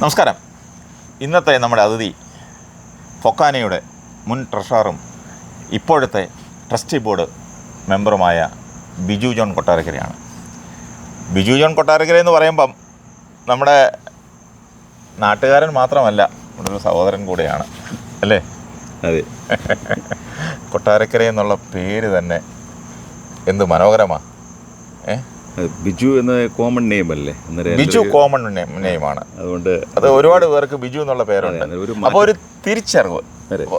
നമസ്കാരം. ഇന്നത്തെ നമ്മുടെ അതിഥി ഫൊക്കാനയുടെ മുൻ ട്രഷററും ഇപ്പോഴത്തെ ട്രസ്റ്റി ബോർഡ് മെമ്പറുമായ ബിജു ജോൺ കൊട്ടാരക്കരയാണ്. ബിജു ജോൺ കൊട്ടാരക്കര എന്ന് പറയുമ്പം നമ്മുടെ നാട്ടുകാരൻ മാത്രമല്ല നമ്മുടെ ഒരു സഹോദരൻ കൂടെയാണ്. അല്ലേ? അതെ. കൊട്ടാരക്കര എന്നുള്ള പേര് തന്നെ എന്ത് മനോഹരമാണ് ഏ? ബിജു എന്ന കോമൺ നെയിം അല്ലേ? ബിജു കോമൺ നെയിമാണ്. അതുകൊണ്ട് അത് ഒരുപാട് പേർക്ക് ബിജു എന്നുള്ള പേരുണ്ട്. അപ്പൊ ഒരു അപ്പോൾ ഒരു തിരിച്ചറിവ്.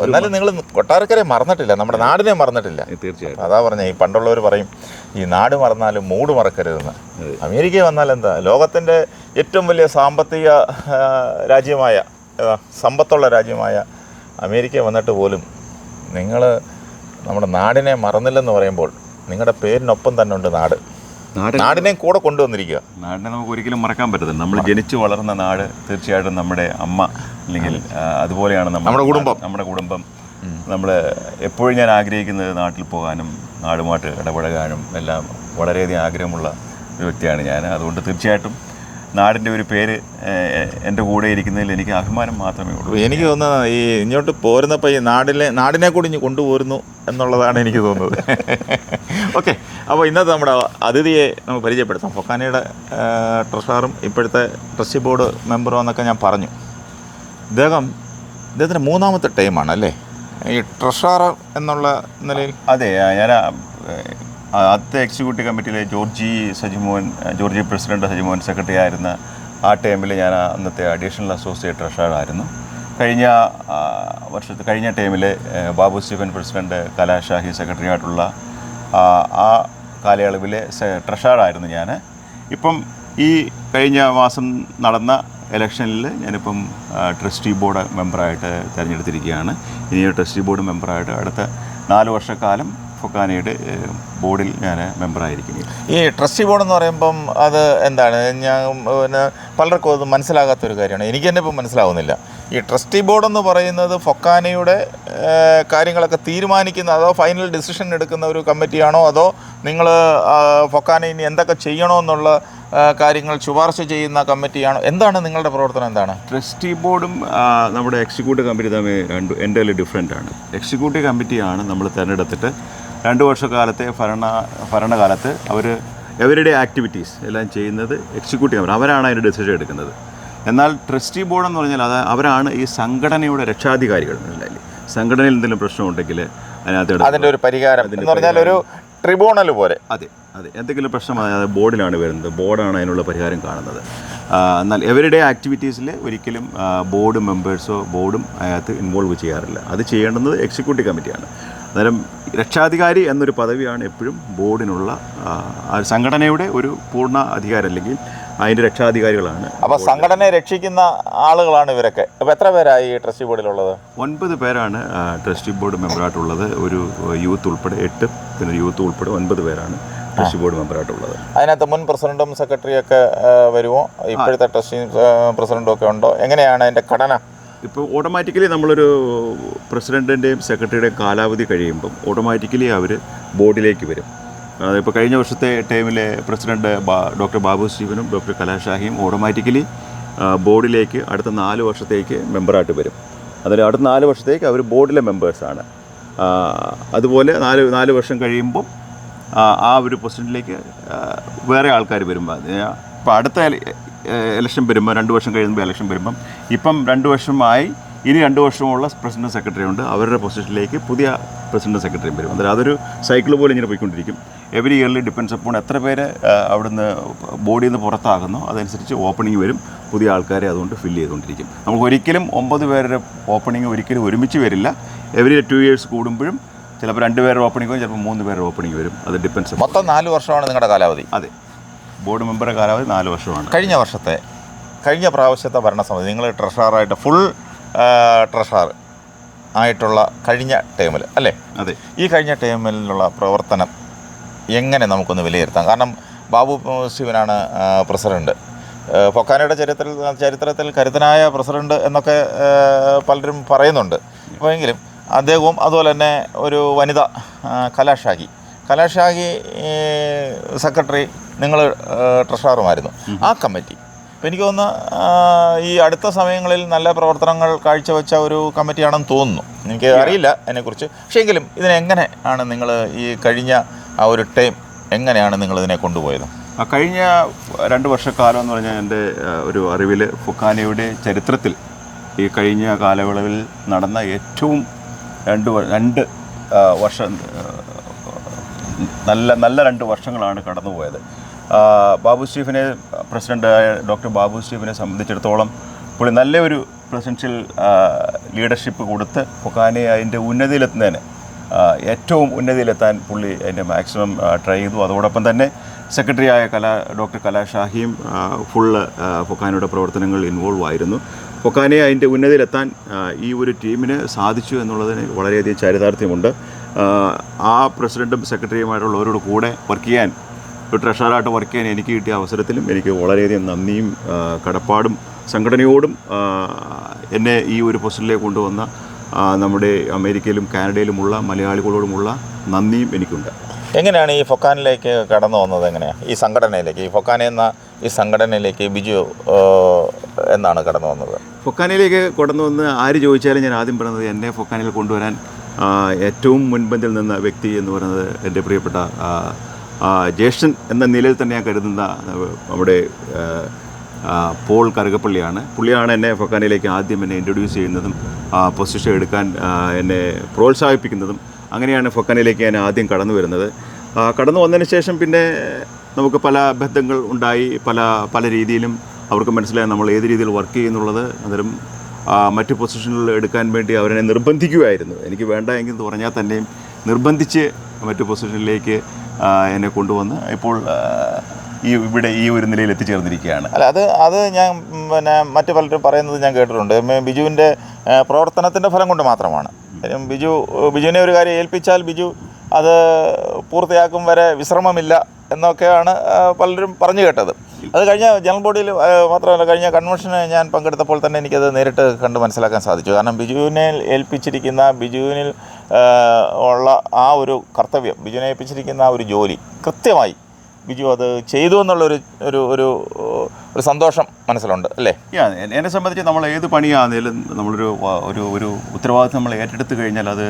എന്നാലും നിങ്ങൾ കൊട്ടാരക്കരെ മറന്നിട്ടില്ല നമ്മുടെ നാടിനെ മറന്നിട്ടില്ല. തീർച്ചയായിട്ടും. അതാ പറഞ്ഞ ഈ പണ്ടുള്ളവർ പറയും ഈ നാട് മറന്നാലും മൂട് മറക്കരുതെന്ന്. അമേരിക്ക വന്നാൽ എന്താ ലോകത്തിന്റെ ഏറ്റവും വലിയ സാമ്പത്തിക രാജ്യമായ സമ്പത്തുള്ള രാജ്യമായ അമേരിക്ക വന്നിട്ട് പോലും നിങ്ങൾ നമ്മുടെ നാടിനെ മറന്നില്ലെന്ന് പറയുമ്പോൾ നിങ്ങളുടെ പേരിനൊപ്പം തന്നെ ഉണ്ട് നാട്. നാട് നാടിനെ കൂടെ കൊണ്ടുവന്നിരിക്കുക. നാടിനെ നമുക്ക് ഒരിക്കലും മറക്കാൻ പറ്റത്തില്ല. നമ്മൾ ജനിച്ചു വളർന്ന നാട് തീർച്ചയായിട്ടും നമ്മുടെ അമ്മ അല്ലെങ്കിൽ അതുപോലെയാണ് നമ്മുടെ കുടുംബം. നമ്മുടെ കുടുംബം. നമ്മൾ എപ്പോഴും ഞാൻ ആഗ്രഹിക്കുന്നത് നാട്ടിൽ പോകാനും നാടുമായിട്ട് ഇടപഴകാനും എല്ലാം വളരെയധികം ആഗ്രഹമുള്ള ഒരു വ്യക്തിയാണ് ഞാൻ. അതുകൊണ്ട് തീർച്ചയായിട്ടും നാടിന്റെ ഒരു പേര് എന്റെ കൂടെ ഇരിക്കുന്നതിൽ എനിക്ക് അഭിമാനം മാത്രമേ ഉള്ളൂ. എനിക്ക് തോന്നുന്നത് ഈ ഇങ്ങോട്ട് പോരുന്നപ്പോൾ ഈ നാടിലെ നാടിനെ കൂടി ഇനി കൊണ്ടുപോരുന്നു എന്നുള്ളതാണ് എനിക്ക് തോന്നുന്നത്. ഓക്കെ അപ്പോൾ ഇന്നത്തെ നമ്മുടെ അതിഥിയെ നമുക്ക് പരിചയപ്പെടുത്താം. ഫൊക്കാനയുടെ ട്രഷറും ഇപ്പോഴത്തെ ട്രസ്റ്റി ബോർഡ് മെമ്പറും എന്നൊക്കെ ഞാൻ പറഞ്ഞു. ഇദ്ദേഹം ഇദ്ദേഹത്തിന്റെ മൂന്നാമത്തെ ടൈമാണ് അല്ലേ? ഈ ട്രഷറർ എന്നുള്ള നിലയിൽ? അതെ ഞാൻ ആദ്യത്തെ executive കമ്മിറ്റിയിലെ Georgy Sajimon Georgy president Sajimon secretary ആയിരുന്ന ആ ടൈമിൽ ഞാൻ അന്നത്തെ അഡീഷണൽ അസോസിയേറ്റ് ട്രഷറർ ആയിരുന്നു. കഴിഞ്ഞ വർഷത്തെ കഴിഞ്ഞ ടൈമിൽ Babu Stephen president Kalashahi secretary ആയിട്ടുള്ള ആ കാലയളവിലെ ട്രഷറായിരുന്നു ഞാൻ ഇപ്പം ഈ കഴിഞ്ഞ മാസം നടന്ന ഇലക്ഷനിൽ ഞാനിപ്പം ട്രസ്റ്റി ബോർഡ് മെമ്പറായിട്ട് തിരഞ്ഞെടുത്തിരിക്കുകയാണ്. ഇനി ട്രസ്റ്റി ബോർഡ് മെമ്പറായിട്ട് അടുത്ത നാല് വർഷക്കാലം ഫൊക്കാനയുടെ ബോർഡിൽ ഞാൻ മെമ്പറായിരിക്കും ഈ ട്രസ്റ്റി ബോർഡ് എന്ന് പറയുമ്പം അത് എന്താണ്? ഞാൻ പിന്നെ പലർക്കും അത് മനസ്സിലാകാത്തൊരു കാര്യമാണ്. എനിക്ക് തന്നെ ഇപ്പം മനസ്സിലാവുന്നില്ല. ഈ ട്രസ്റ്റി ബോർഡ് എന്ന് പറയുന്നത് ഫൊക്കാനയുടെ കാര്യങ്ങളൊക്കെ തീരുമാനിക്കുന്ന അതോ ഫൈനൽ ഡിസിഷൻ എടുക്കുന്ന ഒരു കമ്മിറ്റിയാണോ? അതോ നിങ്ങൾ ഫൊക്കാന ഇനി എന്തൊക്കെ ചെയ്യണമെന്നുള്ള കാര്യങ്ങൾ ശുപാർശ ചെയ്യുന്ന കമ്മിറ്റിയാണോ? എന്താണ് നിങ്ങളുടെ പ്രവർത്തനം എന്താണ്? ട്രസ്റ്റി ബോർഡും നമ്മുടെ എക്സിക്യൂട്ടീവ് കമ്മിറ്റി തമ്മിൽ രണ്ട് എന്റെ ഡിഫറെന്റ് ആണ്. എക്സിക്യൂട്ടീവ് കമ്മിറ്റിയാണ് നമ്മൾ തിരഞ്ഞെടുത്തിട്ട് രണ്ട് വർഷക്കാലത്തെ ഭരണ ഭരണകാലത്ത് അവർ എവരുടെ ആക്ടിവിറ്റീസ് എല്ലാം ചെയ്യുന്നത് എക്സിക്യൂട്ടീവ് അവർ അവരാണ് അതിന്റെ ഡിസിഷൻ എടുക്കുന്നത്. എന്നാൽ ട്രസ്റ്റി ബോർഡ് എന്ന് പറഞ്ഞാൽ അത് അവരാണ് ഈ സംഘടനയുടെ രക്ഷാധികാരികൾ സംഘടനയിൽ എന്തെങ്കിലും പ്രശ്നമുണ്ടെങ്കിൽ അതിനകത്ത്. അതിന്റെ ഒരു പരിഹാരം എന്ന് പറഞ്ഞാൽ ഒരു ട്രിബ്യൂണൽ പോലെ. അതെ അതെ. എന്തെങ്കിലും പ്രശ്നം അതായത് ബോർഡിലാണ് വരുന്നത്. ബോർഡാണ് അതിനുള്ള പരിഹാരം കാണുന്നത്. എന്നാൽ എവരുടെ ആക്ടിവിറ്റീസിൽ ഒരിക്കലും ബോർഡ് മെമ്പേഴ്സോ ബോർഡും അതിനകത്ത് ഇൻവോൾവ് ചെയ്യാറില്ല. അത് ചെയ്യേണ്ടുന്നത് എക്സിക്യൂട്ടീവ് കമ്മിറ്റിയാണ് അന്നേരം രക്ഷാധികാരി എന്നൊരു പദവിയാണ് എപ്പോഴും ബോർഡിനുള്ള ആ, സംഘടനയുടെ ഒരു പൂർണ അധികാരം അല്ലെങ്കിൽ അതിന്റെ രക്ഷാധികാരികളാണ്. അപ്പോൾ സംഘടനയെ രക്ഷിക്കുന്ന ആളുകളാണ് ഇവരൊക്കെ. അപ്പോൾ എത്ര പേരായി ഈ ട്രസ്റ്റി ബോർഡിലുള്ളത്? ഒൻപത് പേരാണ് ട്രസ്റ്റി ബോർഡ് മെമ്പറായിട്ടുള്ളത്. ഒരു യൂത്ത് ഉൾപ്പെടെ എട്ട് പിന്നെ യൂത്ത് ഉൾപ്പെടെ ഒൻപത് പേരാണ് ട്രസ്റ്റി ബോർഡ് മെമ്പറായിട്ടുള്ളത്. അതിനകത്ത് മുൻ പ്രസിഡന്റും സെക്രട്ടറിയൊക്കെ വരുമോ? ഇപ്പോഴത്തെ ട്രസ്റ്റി പ്രസിഡന്റും ഒക്കെ ഉണ്ടോ? എങ്ങനെയാണ് അതിന്റെ ഘടന? ഇപ്പോൾ ഓട്ടോമാറ്റിക്കലി നമ്മളൊരു പ്രസിഡന്റിന്റെയും സെക്രട്ടറിയുടെയും കാലാവധി കഴിയുമ്പം ഓട്ടോമാറ്റിക്കലി അവർ ബോർഡിലേക്ക് വരും. ഇപ്പോൾ കഴിഞ്ഞ വർഷത്തെ ടൈമിലെ പ്രസിഡന്റ് ഡോക്ടർ ബാബു സ്റ്റീവനും ഡോക്ടർ കലാഷാഹിയും ഓട്ടോമാറ്റിക്കലി ബോർഡിലേക്ക് അടുത്ത നാല് വർഷത്തേക്ക് മെമ്പറായിട്ട് വരും. അതിൽ അടുത്ത നാല് വർഷത്തേക്ക് അവർ ബോർഡിലെ മെമ്പേഴ്സാണ്. അതുപോലെ നാല് നാല് വർഷം കഴിയുമ്പോൾ ആ ആ ഒരു പൊസിഷനിലേക്ക് വേറെ ആൾക്കാർ വരുമ്പോൾ ഇപ്പോൾ അടുത്ത ഇലക്ഷൻ വരുമ്പോൾ രണ്ട് വർഷം കഴിയുമ്പോൾ ഇലക്ഷൻ വരുമ്പം. ഇപ്പം രണ്ട് വർഷമായി ഇനി രണ്ട് വർഷമുള്ള പ്രസിഡന്റ് സെക്രട്ടറി ഉണ്ട്. അവരുടെ പൊസിഷനിലേക്ക് പുതിയ പ്രസിഡന്റ് സെക്രട്ടറിയും വരും. അതായത് അതൊരു സൈക്കിൾ പോലെ ഇങ്ങനെ പോയിക്കൊണ്ടിരിക്കും. എവറി ഇയർലി ഡിപ്പെൻസ് അപ്പോൾ എത്ര പേര് അവിടുന്ന് ബോഡിയിൽ നിന്ന് പുറത്താകുന്നു. അതനുസരിച്ച് ഓപ്പണിംഗ് വരും. പുതിയ ആൾക്കാരെ അതുകൊണ്ട് ഫില്ല് ചെയ്തുകൊണ്ടിരിക്കും. നമുക്ക് ഒരിക്കലും ഒമ്പത് പേരുടെ ഓപ്പണിംഗ് ഒരിക്കലും ഒരുമിച്ച് വരില്ല. എവറി ടു ഇയേഴ്സ് കൂടുമ്പോഴും ചിലപ്പോൾ രണ്ട് പേരുടെ ഓപ്പണിംഗ് വരും ചിലപ്പോൾ മൂന്ന് പേരുടെ ഓപ്പണിംഗ് വരും. അത് ഡിപ്പെൻസ് മൊത്തം നാല് വർഷമാണ് നിങ്ങളുടെ കാലാവധി. അതെ. ബോർഡ് മെമ്പറുടെ കാലാവധി നാല് വർഷമാണ്. കഴിഞ്ഞ വർഷത്തെ കഴിഞ്ഞ പ്രാവശ്യത്തെ ഭരണസമിതി നിങ്ങൾ ട്രഷറായിട്ട് ഫുൾ ട്രഷറർ ആയിട്ടുള്ള കഴിഞ്ഞ ടേമിൽ അല്ലേ? അതെ. ഈ കഴിഞ്ഞ ടേമിലുള്ള പ്രവർത്തനം എങ്ങനെ നമുക്കൊന്ന് വിലയിരുത്താം? കാരണം ബാബു ശിവനാണ് പ്രസിഡന്റ് പൊക്കാനയുടെ ചരിത്ര ചരിത്രത്തിൽ ചരിത്രത്തിൽ കരുത്തനായ പ്രസിഡന്റ് എന്നൊക്കെ പലരും പറയുന്നുണ്ട്. അപ്പോൾ എങ്കിലും അദ്ദേഹവും അതുപോലെ തന്നെ ഒരു വനിത കലാഷാഖി കലാഷാഹി സെക്രട്ടറി നിങ്ങൾ ട്രഷററുമായിരുന്നു ആ കമ്മിറ്റി. അപ്പം എനിക്ക് തോന്നുന്നു ഈ അടുത്ത സമയങ്ങളിൽ നല്ല പ്രവർത്തനങ്ങൾ കാഴ്ചവെച്ച ഒരു കമ്മിറ്റിയാണെന്ന് തോന്നുന്നു. എനിക്ക് അറിയില്ല അതിനെക്കുറിച്ച്. പക്ഷേ എങ്കിലും ഇതിനെങ്ങനെ ആണ് നിങ്ങൾ ഈ കഴിഞ്ഞ ആ ഒരു ടൈം എങ്ങനെയാണ് നിങ്ങൾ ഇതിനെ കൊണ്ടുപോയത്? ആ കഴിഞ്ഞ രണ്ട് വർഷക്കാലം എന്ന് പറഞ്ഞാൽ എന്റെ ഒരു അറിവിൽ ഫുക്കാനയുടെ ചരിത്രത്തിൽ ഈ കഴിഞ്ഞ കാലയളവിൽ നടന്ന ഏറ്റവും രണ്ട് രണ്ട് വർഷം നല്ല നല്ല രണ്ട് വർഷങ്ങളാണ് കടന്നുപോയത്. ബാബു സ്റ്റീഫിനെ പ്രസിഡന്റായ ഡോക്ടർ ബാബു സ്റ്റീഫിനെ സംബന്ധിച്ചിടത്തോളം പുള്ളി നല്ലൊരു പ്രസിഡൻഷ്യൽ ലീഡർഷിപ്പ് കൊടുത്ത് പൊക്കാനെ അതിന്റെ ഉന്നതിയിലെത്തുന്നതിന് ഏറ്റവും ഉന്നതിയിലെത്താൻ പുള്ളി അതിന്റെ മാക്സിമം ട്രൈ ചെയ്തു. അതോടൊപ്പം തന്നെ സെക്രട്ടറിയായ കലാ ഡോക്ടർ കലാഷാഹിയും ഫുള്ള് ഫൊക്കാനയുടെ പ്രവർത്തനങ്ങൾ ഇൻവോൾവ് ആയിരുന്നു. ഫൊക്കാനെ അതിന്റെ ഉന്നതിയിലെത്താൻ ഈ ഒരു ടീമിന് സാധിച്ചു എന്നുള്ളതിന് വളരെയധികം ചരിതാർത്ഥ്യമുണ്ട്. ആ പ്രസിഡന്റും സെക്രട്ടറിയുമായിട്ടുള്ളവരോട് കൂടെ വർക്ക് ചെയ്യാൻ ഒരു ട്രഷറായിട്ട് വർക്ക് ചെയ്യാൻ എനിക്ക് കിട്ടിയ അവസരത്തിലും എനിക്ക് വളരെയധികം നന്ദിയും കടപ്പാടും സംഘടനയോടും എന്നെ ഈ ഒരു പൊസിഷനിലേക്ക് കൊണ്ടുവന്ന നമ്മുടെ അമേരിക്കയിലും കാനഡയിലുമുള്ള മലയാളികളോടുമുള്ള നന്ദിയും എനിക്കുണ്ട്. എങ്ങനെയാണ് ഈ ഫൊക്കാനിലേക്ക് കടന്നു വന്നത് എങ്ങനെയാണ് ഈ സംഘടനയിലേക്ക് ഈ ഫൊക്കാന എന്ന ഈ സംഘടനയിലേക്ക് ബിജു എന്നാണ് കടന്നു വന്നത്? ഫൊക്കാനയിലേക്ക് കടന്നു വന്ന് ആര് ചോദിച്ചാലും ഞാൻ ആദ്യം പറയുന്നത് എന്നെ ഫൊക്കാനിൽ കൊണ്ടുവരാൻ ഏറ്റവും മുൻപന്തിൽ നിന്ന വ്യക്തി എന്ന് പറയുന്നത് എന്റെ പ്രിയപ്പെട്ട ജ്യേഷ്ഠൻ എന്ന നിലയിൽ തന്നെ ഞാൻ കരുതുന്ന നമ്മുടെ പോൾ കറുകപ്പള്ളിയാണ്. പുള്ളിയാണ് എന്നെ ഫൊക്കാനയിലേക്ക് ആദ്യം എന്നെ ഇൻട്രൊഡ്യൂസ് ചെയ്യുന്നതും പൊസിഷൻ എടുക്കാൻ എന്നെ പ്രോത്സാഹിപ്പിക്കുന്നതും അങ്ങനെയാണ് ഫൊക്കാനയിലേക്ക് ഞാൻ ആദ്യം കടന്നു വരുന്നത്. കടന്നു വന്നതിന് ശേഷം പിന്നെ നമുക്ക് പല ബന്ധങ്ങൾ ഉണ്ടായി പല പല രീതിയിലും അവർക്ക് മനസ്സിലായി നമ്മൾ ഏത് രീതിയിൽ വർക്ക് ചെയ്യുന്നുള്ളത് അന്നേരം മറ്റ് പൊസിഷനിൽ എടുക്കാൻ വേണ്ടി അവരെ നിർബന്ധിക്കുമായിരുന്നു എനിക്ക് വേണ്ട എങ്കിൽ പറഞ്ഞാൽ തന്നെയും നിർബന്ധിച്ച് മറ്റു പൊസിഷനിലേക്ക് എന്നെ കൊണ്ടുവന്ന് ഇപ്പോൾ ഈ ഇവിടെ ഈ ഒരു നിലയിൽ എത്തിച്ചേർന്നിരിക്കുകയാണ്. അല്ല അത് അത് ഞാൻ പിന്നെ മറ്റു പലരും പറയുന്നത് ഞാൻ കേട്ടിട്ടുണ്ട്. ബിജുവിന്റെ പ്രവർത്തനത്തിന്റെ ഫലം കൊണ്ട് മാത്രമാണ്. ബിജു ബിജുവിനെ ഒരു കാര്യം ഏൽപ്പിച്ചാൽ ബിജു അത് പൂർത്തിയാക്കും വരെ വിശ്രമമില്ല എന്നൊക്കെയാണ് പലരും പറഞ്ഞു കേട്ടത്. അത് കഴിഞ്ഞ ജനറൽ ബോഡിയിൽ മാത്രമല്ല കഴിഞ്ഞ കൺവെൻഷന് ഞാൻ പങ്കെടുത്തപ്പോൾ തന്നെ എനിക്കത് നേരിട്ട് കണ്ട് മനസ്സിലാക്കാൻ സാധിച്ചു. കാരണം ബിജുവിനെ ഏൽപ്പിച്ചിരിക്കുന്ന ബിജുവിനിൽ ഉള്ള ആ ഒരു കർത്തവ്യം ബിജുവിനെ ഏൽപ്പിച്ചിരിക്കുന്ന ആ ഒരു ജോലി കൃത്യമായി ബിജു അത് ചെയ്തു എന്നുള്ളൊരു ഒരു ഒരു ഒരു സന്തോഷം മനസ്സിലുണ്ട് അല്ലേ? യാ എന്നെ സംബന്ധിച്ച് നമ്മൾ ഏത് പണിയാണെങ്കിലും നമ്മളൊരു ഒരു ഒരു ഉത്തരവാദിത്വം നമ്മൾ ഏറ്റെടുത്ത് കഴിഞ്ഞാൽ അത്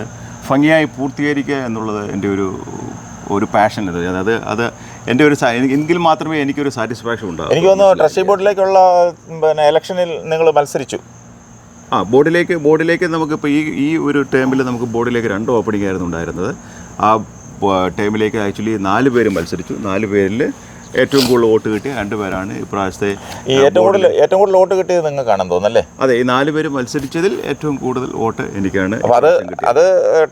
ഭംഗിയായി പൂർത്തീകരിക്കുക എന്നുള്ളത് എന്റെ ഒരു ഒരു പാഷൻ അത് അതായത് അത് എന്റെ ഒരു എങ്കിൽ മാത്രമേ എനിക്കൊരു സാറ്റിസ്ഫാക്ഷൻ ഉണ്ടാകൂ എനിക്ക് തോന്നുന്നു ട്രസ്റ്റി ബോർഡിലേക്കുള്ള പിന്നെ ഇലക്ഷനിൽ നിങ്ങൾ മത്സരിച്ചു. ആ ബോർഡിലേക്ക് ബോർഡിലേക്ക് നമുക്ക് ഇപ്പോൾ ഈ ഈ ഒരു ടേമിൽ നമുക്ക് ബോർഡിലേക്ക് രണ്ട് ഓപ്പണിംഗ് ആയിരുന്നു ഉണ്ടായിരുന്നത്. ആ ടേമിലേക്ക് ആക്ച്വലി നാല് പേര് മത്സരിച്ചു. നാല് പേരിൽ ഏറ്റവും കൂടുതൽ വോട്ട് കിട്ടിയ രണ്ട് പേരാണ് ഇപ്രാവശ്യത്തെ ഈ ഏറ്റവും കൂടുതൽ ഏറ്റവും കൂടുതൽ വോട്ട് കിട്ടിയത് നിങ്ങൾക്കാണെന്ന് തോന്നല്ലേ അതെ ഈ നാല് പേര് മത്സരിച്ചതിൽ ഏറ്റവും കൂടുതൽ വോട്ട് എനിക്കാണ് അത് അത്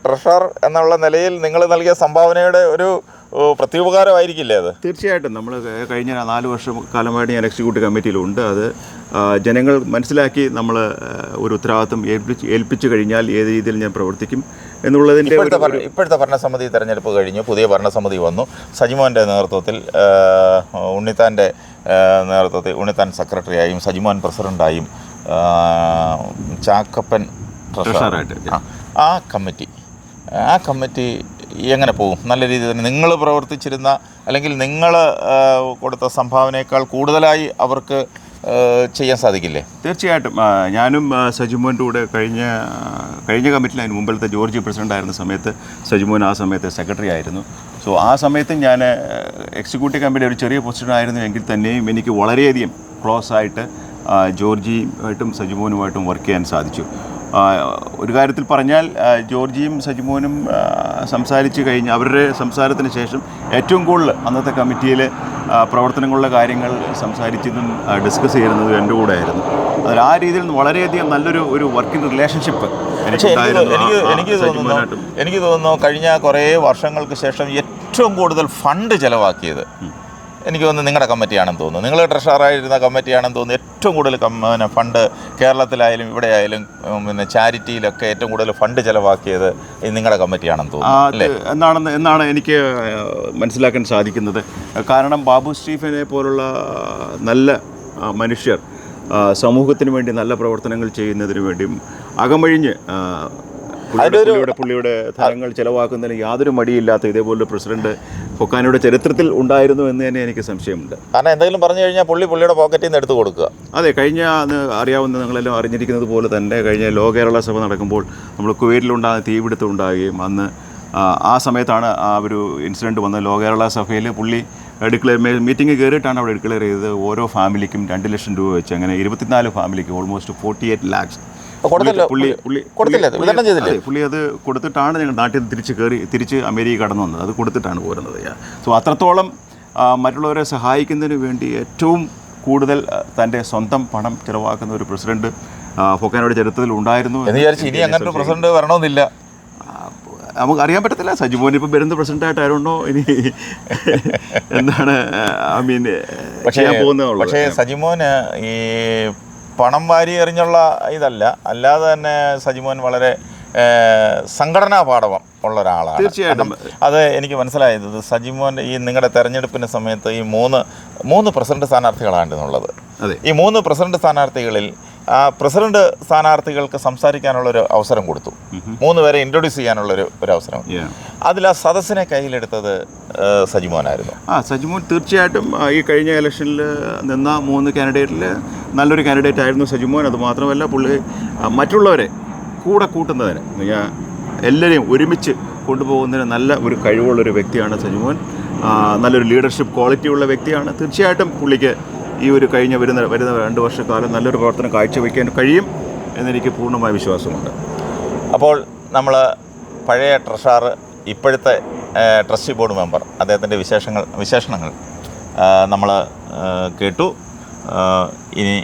ട്രഷറർ എന്നുള്ള നിലയിൽ നിങ്ങൾ നൽകിയ സംഭാവനയുടെ ഒരു പ്രത്യുപകാരമായിരിക്കില്ലേ അത്? തീർച്ചയായിട്ടും. നമ്മൾ കഴിഞ്ഞ നാല് വർഷം കാലമായിട്ട് ഞാൻ എക്സിക്യൂട്ടീവ് കമ്മിറ്റിയിലുണ്ട് അത്. ജനങ്ങൾ മനസ്സിലാക്കി നമ്മൾ ഒരു ഉത്തരവാദിത്വം ഏൽപ്പിച്ച് ഏൽപ്പിച്ചു കഴിഞ്ഞാൽ ഏത് രീതിയിൽ ഞാൻ പ്രവർത്തിക്കും എന്നുള്ളതിന്റെ ഇപ്പോഴത്തെ ഭരണ ഇപ്പോഴത്തെ ഭരണസമിതി തെരഞ്ഞെടുപ്പ് കഴിഞ്ഞു. പുതിയ ഭരണസമിതി വന്നു. സജിമോന്റെ നേതൃത്വത്തിൽ ഉണ്ണിത്താന്റെ നേതൃത്വത്തിൽ ഉണ്ണിത്താൻ സെക്രട്ടറിയായും സജിമോൻ പ്രസിഡന്റായും ചാക്കപ്പൻ ട്രഷറായിട്ട്. ആ കമ്മിറ്റി. ആ കമ്മിറ്റി എങ്ങനെ പോകും? നല്ല രീതിയിൽ തന്നെ നിങ്ങൾ പ്രവർത്തിച്ചിരുന്ന അല്ലെങ്കിൽ നിങ്ങൾ കൊടുത്ത സംഭാവനയേക്കാൾ കൂടുതലായി അവർക്ക് ചെയ്യാൻ സാധിക്കില്ലേ? തീർച്ചയായിട്ടും. ഞാനും സജിമോന്റെ കൂടെ കഴിഞ്ഞ കഴിഞ്ഞ കമ്മിറ്റിയിൽ അതിന് മുമ്പിലത്തെ ജോർജ് പ്രസിഡന്റ് ആയിരുന്ന സമയത്ത് സജിമോൻ ആ സമയത്ത് സെക്രട്ടറി ആയിരുന്നു. സോ ആ സമയത്ത് ഞാൻ എക്സിക്യൂട്ടീവ് കമ്മിറ്റി ഒരു ചെറിയ പൊസിഷൻ ആയിരുന്നു എങ്കിൽ തന്നെയും എനിക്ക് വളരെയധികം ക്ലോസ് ആയിട്ട് ജോർജിയുമായിട്ടും സജിമോനുമായിട്ടും വർക്ക് ചെയ്യാൻ സാധിച്ചു. ഒരു കാര്യത്തിൽ പറഞ്ഞാൽ ജോർജിയും സജിമോനും സംസാരിച്ചു കഴിഞ്ഞ് അവരുടെ സംസാരത്തിന് ശേഷം ഏറ്റവും കൂടുതൽ അന്നത്തെ കമ്മിറ്റിയിൽ പ്രവർത്തനങ്ങളുടെ കാര്യങ്ങൾ സംസാരിച്ചതും ഡിസ്കസ് ചെയ്യുന്നതും എന്റെ കൂടെ ആയിരുന്നു അതിൽ ആ രീതിയിൽ വളരെയധികം നല്ലൊരു ഒരു വർക്കിംഗ് റിലേഷൻഷിപ്പ് എനിക്ക് എനിക്ക് തോന്നുന്നു എനിക്ക് തോന്നുന്നു കഴിഞ്ഞ കുറേ വർഷങ്ങൾക്ക് ശേഷം ഏറ്റവും കൂടുതൽ ഫണ്ട് ചെലവാക്കിയത് എനിക്ക് തോന്നുന്നു നിങ്ങളുടെ കമ്മിറ്റിയാണെന്ന് തോന്നുന്നു. നിങ്ങൾ ട്രഷറായിരുന്ന കമ്മിറ്റിയാണെന്ന് തോന്നുന്നു. ഏറ്റവും കൂടുതൽ പിന്നെ ഫണ്ട് കേരളത്തിലായാലും ഇവിടെ ആയാലും പിന്നെ ചാരിറ്റിയിലൊക്കെ ഏറ്റവും കൂടുതൽ ഫണ്ട് ചിലവാക്കിയത് ഈ നിങ്ങളുടെ കമ്മിറ്റിയാണെന്ന് തോന്നുന്നു അല്ലേ? എന്നാണെന്ന് എന്നാണ് എനിക്ക് മനസ്സിലാക്കാൻ സാധിക്കുന്നത്. കാരണം ബാബു സ്റ്റീഫനെ പോലുള്ള നല്ല മനുഷ്യർ സമൂഹത്തിന് വേണ്ടി നല്ല പ്രവർത്തനങ്ങൾ ചെയ്യുന്നതിന് വേണ്ടിയും അകമഴിഞ്ഞ് പുള്ളിയുടെ പുള്ളിയുടെ പുള്ളിയുടെ ധനങ്ങൾ ചിലവാക്കുന്നതിന് യാതൊരു മടിയില്ലാത്ത ഇതേപോലെ പ്രസിഡന്റ് ഫൊക്കാനയുടെ ചരിത്രത്തിൽ ഉണ്ടായിരുന്നു എന്ന് തന്നെ എനിക്ക് സംശയമുണ്ട്. കാരണം എന്തെങ്കിലും പറഞ്ഞു കഴിഞ്ഞാൽ പുള്ളി പുള്ളിയുടെ പോക്കറ്റിൽ നിന്ന് എടുത്ത് കൊടുക്കുക. അതെ കഴിഞ്ഞ അന്ന് അറിയാവുന്ന നിങ്ങളെല്ലാം അറിഞ്ഞിരിക്കുന്നത് പോലെ തന്നെ കഴിഞ്ഞ ലോ കേരള സഭ നടക്കുമ്പോൾ നമ്മൾ കുവൈറ്റിലുണ്ടാകുന്ന തീപിടുത്തം ഉണ്ടാകുകയും അന്ന് ആ, ആ സമയത്താണ് ആ ഒരു ഇൻസിഡന്റ് വന്നത് ലോ കേരള സഭയിൽ പുള്ളി ഡിക്ലെയർ മീറ്റിംഗ് കയറിയിട്ടാണ് അവിടെ ഡിക്ലെയർ ചെയ്തത്. ഓരോ ഫാമിലിക്കും രണ്ട് ലക്ഷം രൂപ വെച്ച് അങ്ങനെ ഇരുപത്തിനാല് ഫാമിലിക്ക് ഓൾമോസ്റ്റ് ഫോർട്ടി എയ്റ്റ് ലാക്സ് കൊടുത്തല്ലോ. പുള്ളി പുള്ളി കൊടുത്തില്ല വിതരണം ചെയ്തില്ലേ? പുള്ളി അത് കൊടുത്തിട്ടാണ് ഞങ്ങൾ നാട്ടിൽ നിന്ന് തിരിച്ച് കയറി തിരിച്ച് അമേരിക്ക കടന്നു വന്നത്. അത് കൊടുത്തിട്ടാണ് പോരുന്നത് സോ അത്രത്തോളം മറ്റുള്ളവരെ സഹായിക്കുന്നതിന് വേണ്ടി ഏറ്റവും കൂടുതൽ തന്റെ സ്വന്തം പണം ചിലവാക്കുന്ന ഒരു പ്രസിഡന്റ് ഫോക്കാനോട് ചരിത്രത്തിൽ ഉണ്ടായിരുന്നു എന്ന് വിചാരിച്ച് ഇനി അങ്ങനെ ഒരു പ്രസിഡന്റ് വരണമെന്നില്ല. നമുക്ക് അറിയാൻ പറ്റത്തില്ല. സജിമോൻ ഇപ്പം വരുന്ന പ്രസിഡന്റായിട്ട് ആരുണ്ടോ ഇനി എന്താണ് ഐ മീൻ പക്ഷേ പക്ഷേ സജിമോന് ഈ പണം വാരി എറിഞ്ഞുള്ള ഇതല്ല. അല്ലാതെ തന്നെ സജിമോൻ വളരെ സംഘടനാ പാഠവം ഉള്ള ഒരാളാണ്. തീർച്ചയായിട്ടും. അത് എനിക്ക് മനസ്സിലായത് സജിമോന്റെ ഈ നിങ്ങളുടെ തെരഞ്ഞെടുപ്പിന്റെ സമയത്ത് ഈ മൂന്ന് മൂന്ന് പ്രസിഡന്റ് സ്ഥാനാർത്ഥികളാണ് എന്നുള്ളത് ഈ മൂന്ന് പ്രസിഡന്റ് സ്ഥാനാർത്ഥികളിൽ ആ പ്രസിഡന്റ് സ്ഥാനാർത്ഥികൾക്ക് സംസാരിക്കാനുള്ള ഒരു അവസരം കൊടുത്തു. മൂന്ന് പേരെ ഇൻട്രൊഡ്യൂസ് ചെയ്യാനുള്ള ഒരു ഒരു അവസരം. അതിൽ ആ സദസ്സിനെ കയ്യിലെടുത്തത് സജിമോനായിരുന്നു ആ സജിമോൻ തീർച്ചയായിട്ടും ഈ കഴിഞ്ഞ ഇലക്ഷനിൽ നിന്ന മൂന്ന് കാൻഡിഡേറ്റിൽ നല്ലൊരു കാൻഡിഡേറ്റ് ആയിരുന്നു സജിമോൻ. അത് മാത്രമല്ല പുള്ളി മറ്റുള്ളവരെ കൂടെ കൂട്ടുന്നതിന് ഞാൻ എല്ലാവരെയും ഒരുമിച്ച് കൊണ്ടുപോകുന്നതിന് നല്ല ഒരു കഴിവുള്ളൊരു വ്യക്തിയാണ് സജിമോൻ. നല്ലൊരു ലീഡർഷിപ്പ് ക്വാളിറ്റി ഉള്ള വ്യക്തിയാണ്. തീർച്ചയായിട്ടും പുള്ളിക്ക് ഈ ഒരു കഴിഞ്ഞ വരുന്ന വരുന്ന രണ്ട് വർഷക്കാലം നല്ലൊരു പ്രവർത്തനം കാഴ്ചവെക്കാൻ കഴിയും എന്നെനിക്ക് പൂർണമായ വിശ്വാസമുണ്ട്. അപ്പോൾ നമ്മൾ പഴയ ട്രഷാർ ഇപ്പോഴത്തെ ട്രസ്റ്റി ബോർഡ് മെമ്പർ അദ്ദേഹത്തിന്റെ വിശേഷങ്ങൾ വിശേഷണങ്ങൾ നമ്മൾ കേട്ടു. ഇനി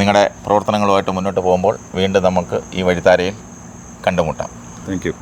നിങ്ങളുടെ പ്രവർത്തനങ്ങളുമായിട്ട് മുന്നോട്ട് പോകുമ്പോൾ വീണ്ടും നമുക്ക് ഈ വഴിത്താരയിൽ കണ്ടുമുട്ടാം. Thank you.